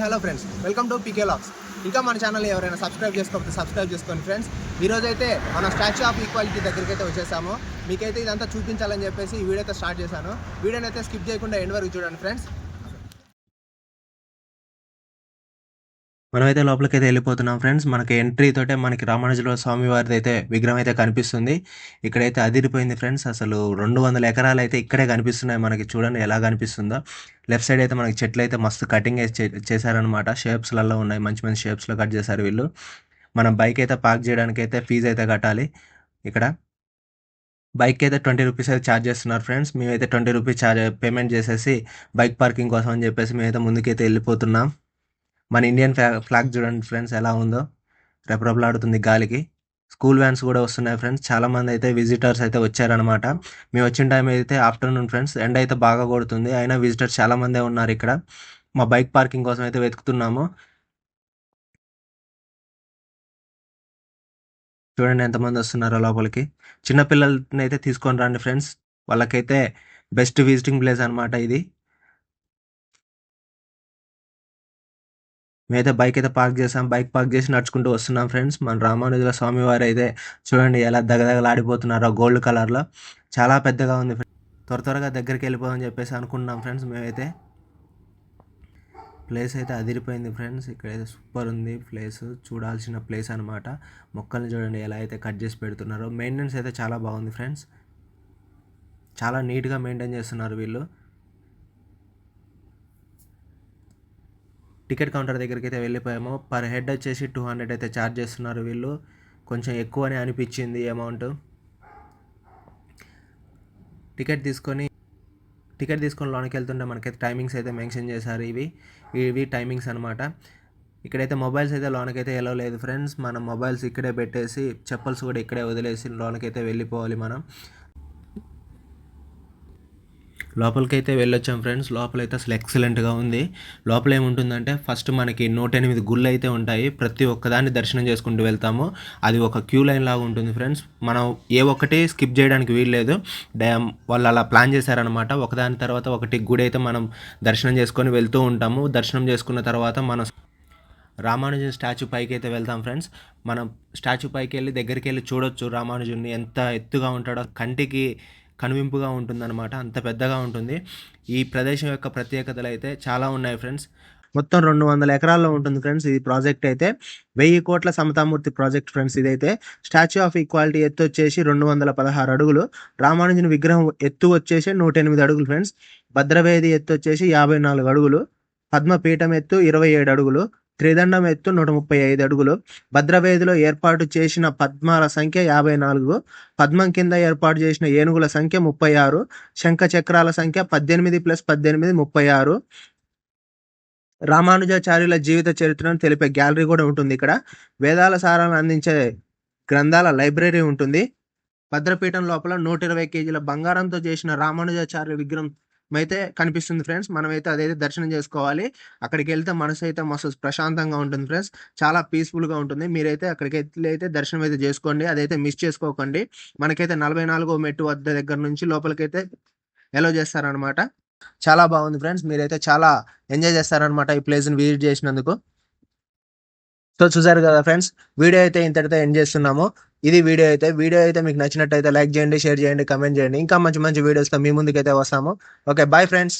Hi hello friends welcome to PK lakhs. ఇంకా మన channel ఎవరైనా సబ్స్క్రైబ్ చేసుకోకపోతే సబ్స్క్రైబ్ చేసుకోండి ఫ్రెండ్స్. ఈరోజు అయితే మన స్టాచ్యూ ఆఫ్ ఈక్వాలిటీ దగ్గరికి అయితే వచ్చేసాము. మీకైతే ఇదంతా చూపించాలని చెప్పేసి ఈ వీడియో అయితే స్టార్ట్ చేశాను. వీడియోని అయితే స్కిప్ చేయకుండా ఎండ్ వరకు చూడండి ఫ్రెండ్స్. మనమైతే లోపలికి అయితే వెళ్ళిపోతున్నాం ఫ్రెండ్స్. మనకి ఎంట్రీ తోటే మనకి రామానుజుల స్వామి వారిది అయితే విగ్రహం అయితే కనిపిస్తుంది. ఇక్కడైతే అదిరిపోయింది ఫ్రెండ్స్. అసలు రెండు వందల ఎకరాలు అయితే ఇక్కడే కనిపిస్తున్నాయి మనకి చూడండి ఎలా కనిపిస్తుందో. లెఫ్ట్ సైడ్ అయితే మనకి చెట్లు అయితే మస్తు కటింగ్ చేశారనమాట షేప్స్లలో ఉన్నాయి. మంచి మంచి షేప్స్లో కట్ చేశారు వీళ్ళు. మనం బైక్ అయితే పార్క్ చేయడానికి అయితే ఫీజు అయితే కట్టాలి. ఇక్కడ బైక్ అయితే ట్వంటీ రూపీస్ అయితే ఛార్జ్ చేస్తున్నారు ఫ్రెండ్స్. మేమైతే ట్వంటీ రూపీస్ ఛార్జ్ పేమెంట్ చేసేసి బైక్ పార్కింగ్ కోసం అని చెప్పేసి మేమైతే ముందుకైతే వెళ్ళిపోతున్నాం. మన ఇండియన్ ఫ్లా ఫ్లాగ్ చూడండి ఫ్రెండ్స్ ఎలా ఉందో. రెపరెపలాడుతుంది గాలికి. స్కూల్ వ్యాన్స్ కూడా వస్తున్నాయి ఫ్రెండ్స్ చాలామంది అయితే విజిటర్స్ అయితే వచ్చారనమాట మేము వచ్చిన టైం అయితే ఆఫ్టర్నూన్ ఫ్రెండ్స్ ఎండ అయితే బాగా కొడుతుంది. అయినా విజిటర్స్ చాలా మందే ఉన్నారు ఇక్కడ. మా బైక్ పార్కింగ్ కోసం అయితే వెతుకుతున్నాము. చూడండి ఎంతమంది వస్తున్నారో లోపలికి. చిన్నపిల్లలని అయితే తీసుకొని రండి ఫ్రెండ్స్ వాళ్ళకైతే బెస్ట్ విజిటింగ్ ప్లేస్ అనమాట ఇది. మేమైతే బైక్ అయితే పార్క్ చేసాం. బైక్ పార్క్ చేసి నడుచుకుంటూ వస్తున్నాం ఫ్రెండ్స్ మన రామానుజుల స్వామి వారు అయితే చూడండి ఎలా దగదగలాడిపోతున్నారో గోల్డ్ కలర్లో చాలా పెద్దగా ఉంది త్వర త్వరగా దగ్గరికి వెళ్ళిపోదని చెప్పేసి అనుకున్నాం ఫ్రెండ్స్ మేమైతే. ప్లేస్ అయితే అదిరిపోయింది ఫ్రెండ్స్ ఇక్కడైతే సూపర్ ఉంది ప్లేస్ చూడాల్సిన ప్లేస్ అనమాట మొక్కల్ని చూడండి ఎలా అయితే కట్ చేసి పెడుతున్నారో. మెయింటెనెన్స్ అయితే చాలా బాగుంది ఫ్రెండ్స్ చాలా నీట్గా మెయింటైన్ చేస్తున్నారు వీళ్ళు. టికెట్ కౌంటర్ దగ్గరికి అయితే వెళ్ళిపోయాము. పర్ హెడ్ వచ్చేసి టూ హండ్రెడ్ అయితే ఛార్జ్ చేస్తున్నారు వీళ్ళు. కొంచెం ఎక్కువనే అనిపించింది అమౌంట్. టికెట్ తీసుకొని టికెట్ తీసుకొని లోనికి వెళ్తుంటే మనకైతే టైమింగ్స్ అయితే మెన్షన్ చేశారు ఇవి. ఇవి టైమింగ్స్ అనమాట ఇక్కడైతే మొబైల్స్ అయితే లోనకైతే ఎలా లేదు ఫ్రెండ్స్. మనం మొబైల్స్ ఇక్కడే పెట్టేసి చెప్పల్స్ కూడా ఇక్కడే వదిలేసి లోనకైతే వెళ్ళిపోవాలి మనం. లోపలికైతే వెళ్ళొచ్చాం ఫ్రెండ్స్. లోపలైతే అసలు ఎక్సలెంట్గా ఉంది. లోపల ఏముంటుందంటే ఫస్ట్ మనకి నూట ఎనిమిది గుళ్ళు అయితే ఉంటాయి. ప్రతి ఒక్కదాన్ని దర్శనం చేసుకుంటూ వెళ్తాము. అది ఒక క్యూ లైన్ లాగా ఉంటుంది ఫ్రెండ్స్. మనం ఏ ఒక్కటి స్కిప్ చేయడానికి వీల్లేదు. డ్యామ్ వాళ్ళు అలా ప్లాన్ చేశారనమాట ఒకదాని తర్వాత ఒకటి గుడి అయితే మనం దర్శనం చేసుకొని వెళ్తూ ఉంటాము. దర్శనం చేసుకున్న తర్వాత మనం రామానుజన్ స్టాచ్యూ పైకి అయితే వెళ్తాం ఫ్రెండ్స్. మనం స్టాచ్యూ పైకి వెళ్ళి దగ్గరికి వెళ్ళి చూడొచ్చు రామానుజుని ఎంత ఎత్తుగా ఉంటాడో. కంటికి కనువింపుగా ఉంటుందన్నమాట. అంత పెద్దగా ఉంటుంది. ఈ ప్రదేశం యొక్క ప్రత్యేకతలు అయితే చాలా ఉన్నాయి ఫ్రెండ్స్. మొత్తం రెండు వందల ఎకరాల్లో ఉంటుంది ఫ్రెండ్స్ ఈ ప్రాజెక్ట్ అయితే. వెయ్యి కోట్ల సమతామూర్తి ప్రాజెక్ట్ ఫ్రెండ్స్ ఇదైతే. స్టాచ్యూ ఆఫ్ ఈక్వాలిటీ ఎత్తు వచ్చేసి రెండు వందల పదహారు అడుగులు. రామానుజుని విగ్రహం ఎత్తు వచ్చేసి నూట ఎనిమిది అడుగులు ఫ్రెండ్స్. భద్రవేది ఎత్తు వచ్చేసి యాభై నాలుగు అడుగులు. పద్మపీఠం ఎత్తు ఇరవై ఏడు అడుగులు. త్రిదండం ఎత్తు నూట ముప్పై ఐదు అడుగులు. భద్రవేదిలో ఏర్పాటు చేసిన పద్మాల సంఖ్య యాభై నాలుగు. పద్మం కింద ఏర్పాటు చేసిన ఏనుగుల సంఖ్య ముప్పై ఆరు. శంఖ చక్రాల సంఖ్య పద్దెనిమిది ప్లస్ పద్దెనిమిది ముప్పై ఆరు. రామానుజాచార్యుల జీవిత చరిత్రను తెలిపే గ్యాలరీ కూడా ఉంటుంది ఇక్కడ. వేదాల సారాలను అందించే గ్రంథాల లైబ్రరీ ఉంటుంది. భద్రపీఠం లోపల నూట ఇరవై కేజీల బంగారంతో చేసిన రామానుజాచార్య విగ్రహం అయితే కనిపిస్తుంది ఫ్రెండ్స్. మనమైతే అదైతే దర్శనం చేసుకోవాలి. అక్కడికి వెళ్తే మనసు అయితే మస్తు ప్రశాంతంగా ఉంటుంది ఫ్రెండ్స్. చాలా పీస్ఫుల్గా ఉంటుంది. మీరైతే అక్కడికి అయితే దర్శనం అయితే చేసుకోండి. అదైతే మిస్ చేసుకోకండి. మనకైతే నలభై నాలుగో మెట్టు వద్ద దగ్గర నుంచి లోపలికైతే ఎలో చేస్తారనమాట చాలా బాగుంది ఫ్రెండ్స్. మీరైతే చాలా ఎంజాయ్ చేస్తారనమాట ఈ ప్లేస్ని విజిట్ చేసినందుకు. సో చూసారు కదా ఫ్రెండ్స్ వీడియో అయితే ఇంతటితో ఎండ్ చేస్తున్నాము. ఇది వీడియో అయితే వీడియో అయితే మీకు నచ్చినట్టయితే లైక్ చేయండి షేర్ చేయండి కమెంట్ చేయండి. ఇంకా మంచి మంచి వీడియోస్తో మీ ముందుకైతే వస్తాము. Okay bye friends